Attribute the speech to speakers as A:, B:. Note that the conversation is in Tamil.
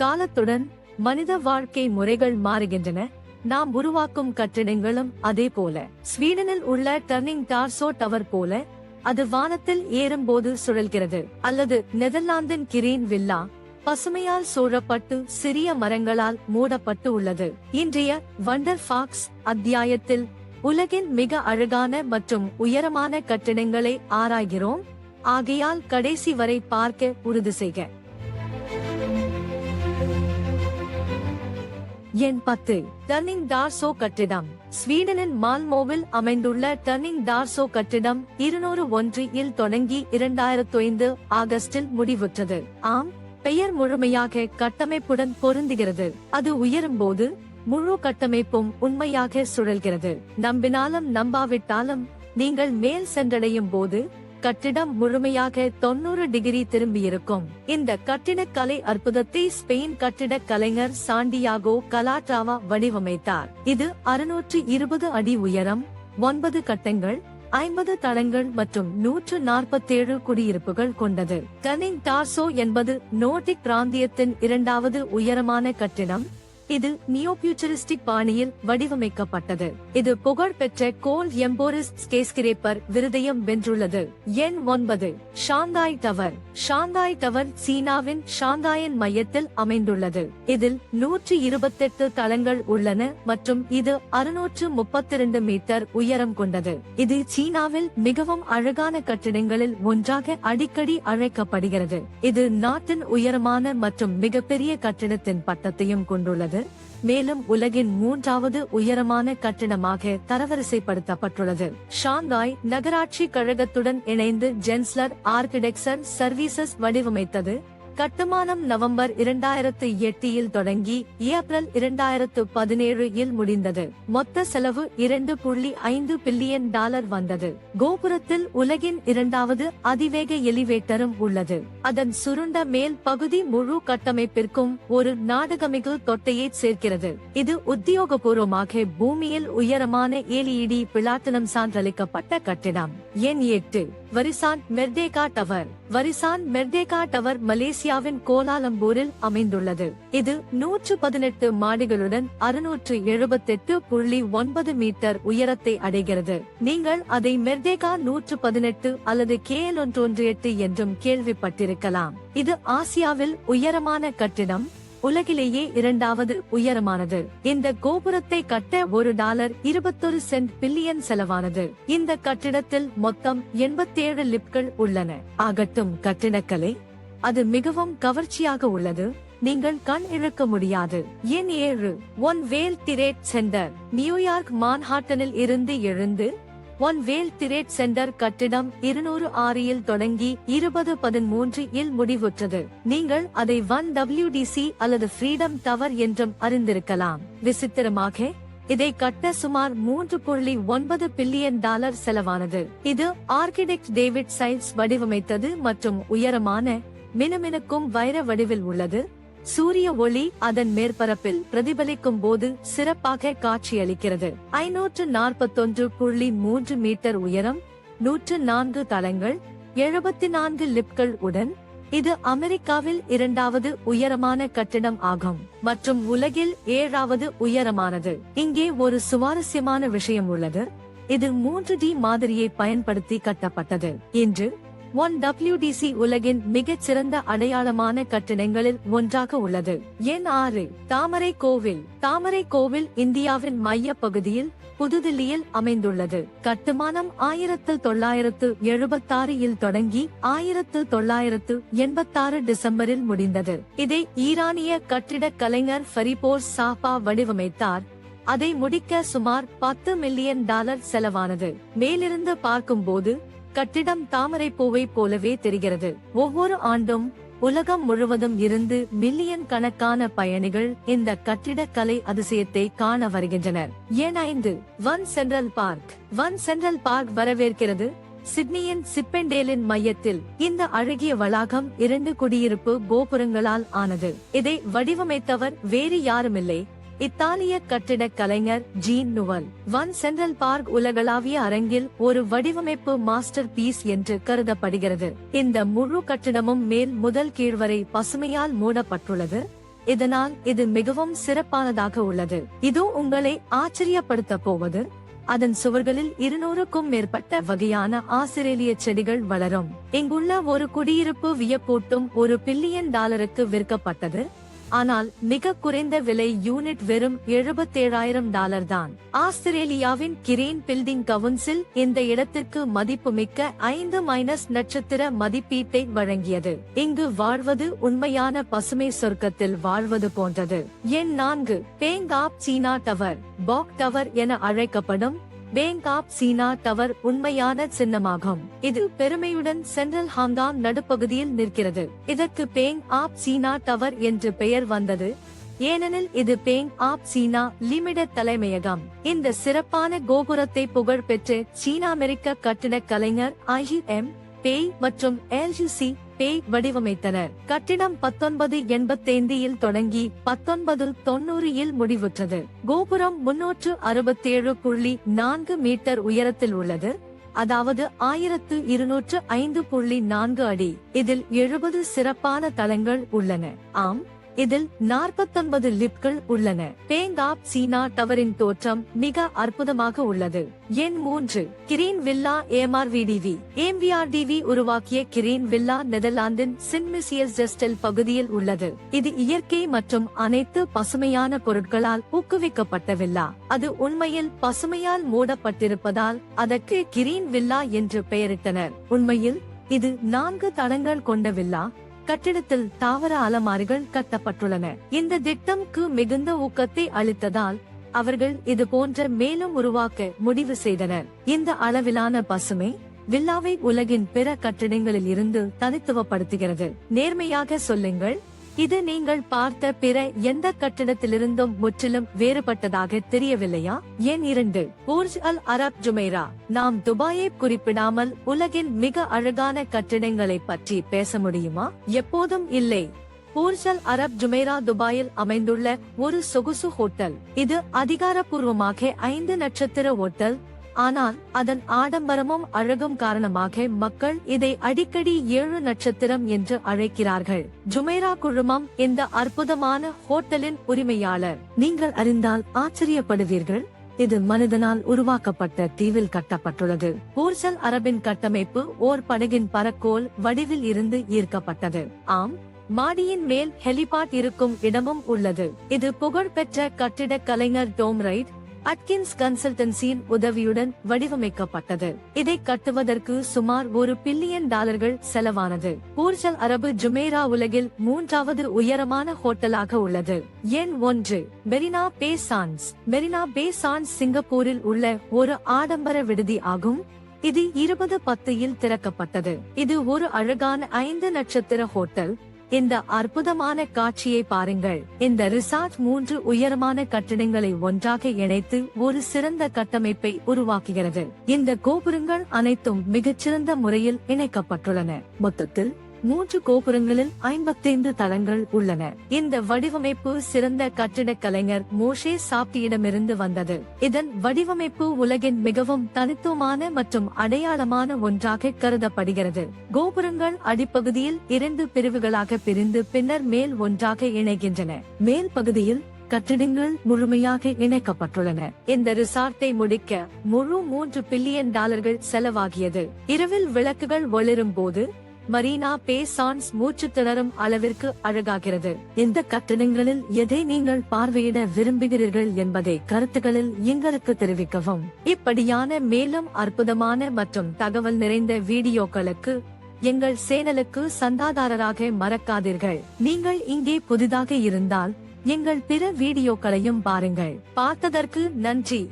A: காலத்துடன் மனித வாழ்க்கை முறைகள் மாறுகின்றன. நாம் உருவாக்கும் கட்டிடங்களும் அதே போல. ஸ்வீடனில் உள்ள டர்னிங் டார்சோ டவர் போல அது வானத்தில் ஏறும்போது சுழல்கிறது. அல்லது நெதர்லாந்தின் கிரீன் வில்லா பசுமையால் சூழப்பட்டு சிறிய மரங்களால் மூடப்பட்டு உள்ளது. இன்றைய வண்டர் ஃபாக்ஸ் அத்தியாயத்தில் உலகின் மிக அழகான மற்றும் உயரமான கட்டிடங்களை ஆராய்கிறோம். ஆகையால் கடைசி வரை பார்க்க உறுதி செய்க. எண் பத்து. டர்னிங் டார்சோ கட்டிடம். ஸ்வீடனின் மால்மோவில் அமைந்துள்ள டர்னிங் டார்சோ கட்டிடம் இருநூறு ஒன்றில் தொடங்கி இரண்டாயிரத்து ஐந்து ஆகஸ்டில் முடிவுற்றது. ஆம் பெயர் முழுமையாக கட்டமைப்புடன் பொருந்துகிறது. அது உயரும் போது முழு கட்டமைப்பும் உண்மையாக சுழல்கிறது. நம்பினாலும் நம்பாவிட்டாலும் நீங்கள் மேல் சென்றடையும் போது கட்டிடம் முழுமையாக தொண்ணூறு டிகிரி திரும்பியிருக்கும். இந்த கட்டிடக்கலை அற்புதத்தை ஸ்பெயின் கட்டிடக் கலைஞர் சாண்டியாகோ கலாட்ராவா வடிவமைத்தார். இது அறுநூற்று இருபது அடி உயரம் ஒன்பது கட்டங்கள் ஐம்பது தளங்கள் மற்றும் நூற்று நாற்பத்தேழு குடியிருப்புகள் கொண்டது. கனிங் டார்சோ என்பது நோட்டிக் பிராந்தியத்தின் இரண்டாவது உயரமான கட்டிடம். இது நியோபியூச்சரிஸ்டிக் பாணியில் வடிவமைக்கப்பட்டது. இது புகழ்பெற்ற கோல் எம்போரிஸ் ஸ்கேஸ்கிரேப்பர் விருதையும் வென்றுள்ளது. எண் ஒன்பது ஷாங்காய் டவர். ஷாங்காய் டவர் சீனாவின் ஷாந்தாயின் மையத்தில் அமைந்துள்ளது. இதில் நூற்றி இருபத்தெட்டு தளங்கள் உள்ளன மற்றும் இது அறுநூற்று முப்பத்தி இரண்டு மீட்டர் உயரம் கொண்டது. இது சீனாவில் மிகவும் அழகான கட்டிடங்களில் ஒன்றாக அடிக்கடி அழைக்கப்படுகிறது. இது நாட்டின் உயரமான மற்றும் மிகப்பெரிய கட்டிடத்தின் பட்டத்தையும் கொண்டுள்ளது. மேலும் உலகின் மூன்றாவது உயரமான கட்டிடமாக தரவரிசைப்படுத்தப்பட்டுள்ளது. ஷாங்காய் நகராட்சி கழகத்துடன் இணைந்து ஜென்ஸ்லர் ஆர்கிடெக்சர் சர்வீசஸ் வடிவமைத்தது. கட்டுமானம் நவம்பர் இரண்டாயிரத்து எட்டில் தொடங்கி ஏப்ரல் இரண்டாயிரத்து பதினேழு இல் முடிந்தது. மொத்த செலவு இரண்டு புள்ளி ஐந்து பில்லியன் டாலர் வந்தது. கோபுரத்தில் உலகின் இரண்டாவது அதிவேக எலிவேட்டரும் உள்ளது. அதன் சுருண்ட மேல் பகுதி முழு கட்டமைப்பிற்கும் ஒரு நாடகமிகு தொட்டையை சேர்க்கிறது. இது உத்தியோகபூர்வமாக பூமியில் உயரமான ஏலிஇடி பிளாட்டினம் சான்றளிக்கப்பட்ட கட்டிடம். எண் எட்டு வரிசான் மெர்தேகா டவர். வரிசான் மெர்தேகா டவர் மலேசியாவின் கோலாலம்பூரில் அமைந்துள்ளது. இது நூற்று பதினெட்டு மாடிகளுடன் அறுநூற்று எழுபத்தெட்டு புள்ளி ஒன்பது மீட்டர் உயரத்தை அடைகிறது. நீங்கள் அதை மெர்டேகா நூற்று பதினெட்டு அல்லது கேஎல் ஒன்று ஒன்று எட்டு என்றும் கேள்விப்பட்டிருக்கலாம். இது ஆசியாவில் உயரமான கட்டிடம் உலகிலேயே இரண்டாவது உயரமானது. இந்த கோபுரத்தை கட்ட ஒரு டாலர் இருபத்தொரு சென்ட் பில்லியன் செலவானது. இந்த கட்டிடத்தில் மொத்தம் எண்பத்தேழு லிப்கள் உள்ளன. ஆகட்டும் கட்டிடக்கலை அது மிகவும் கவர்ச்சியாக உள்ளது. நீங்கள் கண் இழுக்க முடியாது. என் ஏழு. One world trade center. New York மான்ஹாட்டனில் இருந்து எழுந்து ஒன் வேல் திரேட் சென்டர் கட்டிடம் இருநூறு ஆறில் தொடங்கி இருபது பதிமூன்று இல் முடிவுற்றது. நீங்கள் அதை ஒன் டபிள்யூ டபிள்யூடிசி அல்லது ஃப்ரீடம் டவர் என்றும் அறிந்திருக்கலாம். விசித்திரமாக இதை கட்ட சுமார் மூன்று புள்ளி ஒன்பது பில்லியன் டாலர் செலவானது. இது ஆர்கிடெக்ட் டேவிட் சைல்ஸ் வடிவமைத்தது மற்றும் உயரமான மினுமினுக்கும் வைர வடிவில் உள்ளது. சூரிய ஒளி அதன் மேற்பரப்பில் பிரதிபலிக்கும் போது சிறப்பாக காட்சியளிக்கிறது. ஐநூற்று நாற்பத்தொன்று புள்ளி மூன்று மீட்டர் உயரம் நூற்று நான்கு தளங்கள் எழுபத்தி நான்கு லிப்கள் உடன் இது அமெரிக்காவில் இரண்டாவது உயரமான கட்டிடம் ஆகும் மற்றும் உலகில் ஏழாவது உயரமானது. இங்கே ஒரு சுவாரஸ்யமான விஷயம் உள்ளது. இது மூன்று டி மாதிரியை பயன்படுத்தி கட்டப்பட்டது. இன்று ஒன் டபிள்யூடிசி உலகின் மிகச் சிறந்த அடையாளமான கட்டிடங்களில் ஒன்றாக உள்ளது. எண் ஆறு தாமரை கோவில். தாமரை கோவில் இந்தியாவின் மைய பகுதியில் புதுதில்லியில் அமைந்துள்ளது. கட்டுமானம் ஆயிரத்து தொள்ளாயிரத்து எழுபத்தாறு இல் தொடங்கி ஆயிரத்து தொள்ளாயிரத்து எண்பத்தாறு டிசம்பரில் முடிந்தது. இதை ஈரானிய கட்டிடக் கலைஞர் ஃபரிபோர் சாபா வடிவமைத்தார். அதை முடிக்க சுமார் பத்து மில்லியன் டாலர் செலவானது. மேலிருந்து பார்க்கும்போது கட்டிடம் தாமரை பூவை போலவே தெரிகிறது. ஒவ்வொரு ஆண்டும் உலகம் முழுவதும் இருந்து மில்லியன் கணக்கான பயணிகள் இந்த கட்டிடக்கலை அதிசயத்தை காண வருகின்றனர். ஏன் ஐந்து? One central park one central park வரவேற்கிறது. சிட்னியின் சிப்பெண்டேலின் மையத்தில் இந்த அழகிய வளாகம் இரண்டு குடியிருப்பு கோபுரங்களால் ஆனது. இதை வடிவமைத்தவர் வேறு யாருமில்லை. இத்தாலிய கட்டிடக் கலைஞர் Jean Nouvel. One central park உலகளாவிய அரங்கில் ஒரு வடிவமைப்பு மாஸ்டர் பீஸ் என்று கருதப்படுகிறது. இந்த முழு கட்டிடமும் மேல் முதல் கீழ் வரை பசுமையால் மூடப்பட்டுள்ளது. இதனால் இது மிகவும் சிறப்பானதாக உள்ளது. இது உங்களை ஆச்சரியப்படுத்த போவது. அதன் சுவர்களில் இருநூறுக்கும் மேற்பட்ட வகையான ஆஸ்திரேலிய செடிகள் வளரும். இங்குள்ள ஒரு குடியிருப்பு வியப்பூட்டும் ஒரு பில்லியன் டாலருக்கு விற்கப்பட்டது. ஆனால் மிக குறைந்த விலை யூனிட் வெறும் எழுபத்தேழாயிரம் டாலர் தான். ஆஸ்திரேலியாவின் கிரேன் பில்டிங் கவுன்சில் இந்த இடத்திற்கு மதிப்புமிக்க ஐந்து மைனஸ் நட்சத்திர மதிப்பீட்டை வழங்கியது. இங்கு வாழ்வது உண்மையான பசுமை சொர்க்கத்தில் வாழ்வது போன்றது. எண் நான்கு பேங்காப் சீனா டவர் பாக் டவர் என அழைக்கப்படும் பேங்காப் சீனா டவர் உண்மையான சின்னமாகும். இது பெருமையுடன் சென்ட்ரல் ஹாங்காங் நடுப்பகுதியில் நிற்கிறது. இதற்கு பேங் ஆப் சீனா டவர் என்று பெயர் வந்தது. ஏனெனில் இது பேங் ஆப் சீனா லிமிடெட் தலைமையகம். இந்த சிறப்பான கோபுரத்தை புகழ்பெற்று சீன அமெரிக்க கட்டிடக் கலைஞர் ஐ எம் பேய் மற்றும் எல்ஜிசி பேய் வடிவமைத்தனர். கட்டிடம் பத்தொன்பது எண்பத்தைந்தில் தொடங்கி பத்தொன்பது தொன்னூறில் முடிவுற்றது. கோபுரம் முன்னூற்று அறுபத்தேழு புள்ளி நான்கு மீட்டர் உயரத்தில் உள்ளது. அதாவது ஆயிரத்து இருநூற்று ஐந்து புள்ளி நான்கு அடி. இதில் எழுபது சிறப்பான தளங்கள் உள்ளன. ஆம் இதில் நாற்பத்தொன்பது லிப்கள் உள்ளன. பேங்காப் சீனா டவரின் தோற்றம் மிக அற்புதமாக உள்ளது. எண் மூன்று கிரீன் வில்லா ஏமார்விடிவி ஏம்விஆர்டிவி உருவாக்கிய கிரீன் வில்லா நெதர்லாந்தின் சின்மிசியஸ் ஜெஸ்டல் பகுதியில் உள்ளது. இது இயற்கை மற்றும் அனைத்து பசுமையான பொருட்களால் ஊக்குவிக்கப்பட்ட வில்லா. அது உண்மையில் பசுமையால் மூடப்பட்டிருப்பதால் அதற்கு கிரீன் வில்லா என்று பெயரிட்டனர். உண்மையில் இது நான்கு தளங்கள் கொண்ட வில்லா. கட்டிடத்தில் தாவர அலமாரிகள் கட்டப்பட்டுள்ளன. இந்த திட்டம்க்கு மிகுந்த ஊக்கத்தை அளித்ததால் அவர்கள் இது போன்ற மேலும் உருவாக்க முடிவு செய்தனர். இந்த அளவிலான பசுமை வில்லாவை உலகின் பிற கட்டிடங்களில் இருந்து தனித்துவப்படுத்துகிறது. நேர்மையாக சொல்லுங்கள் இது நீங்கள் பார்த்த பிற எந்த கட்டிடத்திலிருந்தும் முற்றிலும் வேறுபட்டதாக தெரியவில்லையா? எண் இரண்டு பூர்ஜ் அல் அரப் ஜுமைரா. நாம் துபாயை குறிப்பிடாமல் உலகின் மிக அழகான கட்டிடங்களை பற்றி பேச முடியுமா? எப்போதும் இல்லை. பூர்ஜ் அல் அரப் ஜுமேரா துபாயில் அமைந்துள்ள ஒரு சொகுசு ஹோட்டல். இது அதிகாரப்பூர்வமாக ஐந்து நட்சத்திர ஹோட்டல் ஆனால் அதன் ஆடம்பரமும் அழகும் காரணமாக மக்கள் இதை அடிக்கடி ஏழு நட்சத்திரம் என்று அழைக்கிறார்கள். ஜுமேரா குழுமம் இந்த அற்புதமான ஹோட்டலின் உரிமையாளர். நீங்கள் அறிந்தால் ஆச்சரியப்படுவீர்கள். இது மனிதனால் உருவாக்கப்பட்ட தீவில் கட்டப்பட்டுள்ளது. பூர்சல் அரபின் கட்டமைப்பு ஓர் படகின் பறக்கோல் வடிவில் இருந்து ஈர்க்கப்பட்டது. ஆம் மாடியின் மேல் ஹெலிபாட் இருக்கும் இடமும் உள்ளது. இது புகழ்பெற்ற கட்டிடக் கலைஞர் டோம் ரைட் அட்கின்ஸ் கன்சல்டன்சியின் உதவியுடன் வடிவமைக்கப்பட்டது. இதை கட்டுவதற்கு சுமார் ஒரு பில்லியன் டாலர்கள் செலவானது. ஊர்ஜல் அரபு ஜுமேரா உலகில் மூன்றாவது உயரமான ஹோட்டலாக உள்ளது. எண் ஒன்று Marina Bay Sands. Marina Bay Sands சிங்கப்பூரில் உள்ள ஒரு ஆடம்பர விடுதி ஆகும். இது இருபது பத்தில் திறக்கப்பட்டது. இது ஒரு அழகான ஐந்து நட்சத்திர ஹோட்டல். இந்த அற்புதமான காட்சியை பாருங்கள். இந்த ரிசார்ட் மூன்று உயரமான கட்டிடங்களை ஒன்றாக இணைத்து ஒரு சிறந்த கட்டமைப்பை உருவாக்குகிறது. இந்த கோபுரங்கள் அனைத்தும் மிகச்சிறந்த முறையில் இணைக்கப்பட்டுள்ளன. மொத்தத்தில் மூன்று கோபுரங்களில் ஐம்பத்தைந்து தளங்கள் உள்ளன. இந்த வடிவமைப்பு சிறந்த கட்டிடக் கலைஞர் மோஷே சாப்டியிடமிருந்து வந்தது. இதன் வடிவமைப்பு உலகின் மிகவும் தனித்துவமான மற்றும் அடையாளமான ஒன்றாக கருதப்படுகிறது. கோபுரங்கள் அடிப்பகுதியில் இரண்டு பிரிவுகளாக பிரிந்து பின்னர் மேல் ஒன்றாக இணைகின்றன. மேல் பகுதியில் கட்டிடங்கள் முழுமையாக இணைக்கப்பட்டுள்ளன. இந்த ரிசார்ட்டை முடிக்க முழு மூன்று பில்லியன் டாலர்கள் செலவாகியது. இரவில் விளக்குகள் ஒளிரும் போது மரீனா பே சான்ஸ் மூச்சு திணறும் அளவிற்கு அழகாகிறது. இந்த கட்டணங்களில் எதை நீங்கள் பார்வையிட விரும்புகிறீர்கள் என்பதை கருத்துக்களில் எங்களுக்கு தெரிவிக்கவும். இப்படியான மேலும் அற்புதமான மற்றும் தகவல் நிறைந்த வீடியோக்களுக்கு எங்கள் சேனலுக்கு சந்தாதாரராக மறக்காதீர்கள். நீங்கள் இங்கே புதிதாக இருந்தால் எங்கள் பிற வீடியோக்களையும் பாருங்கள். பார்த்ததற்கு நன்றி.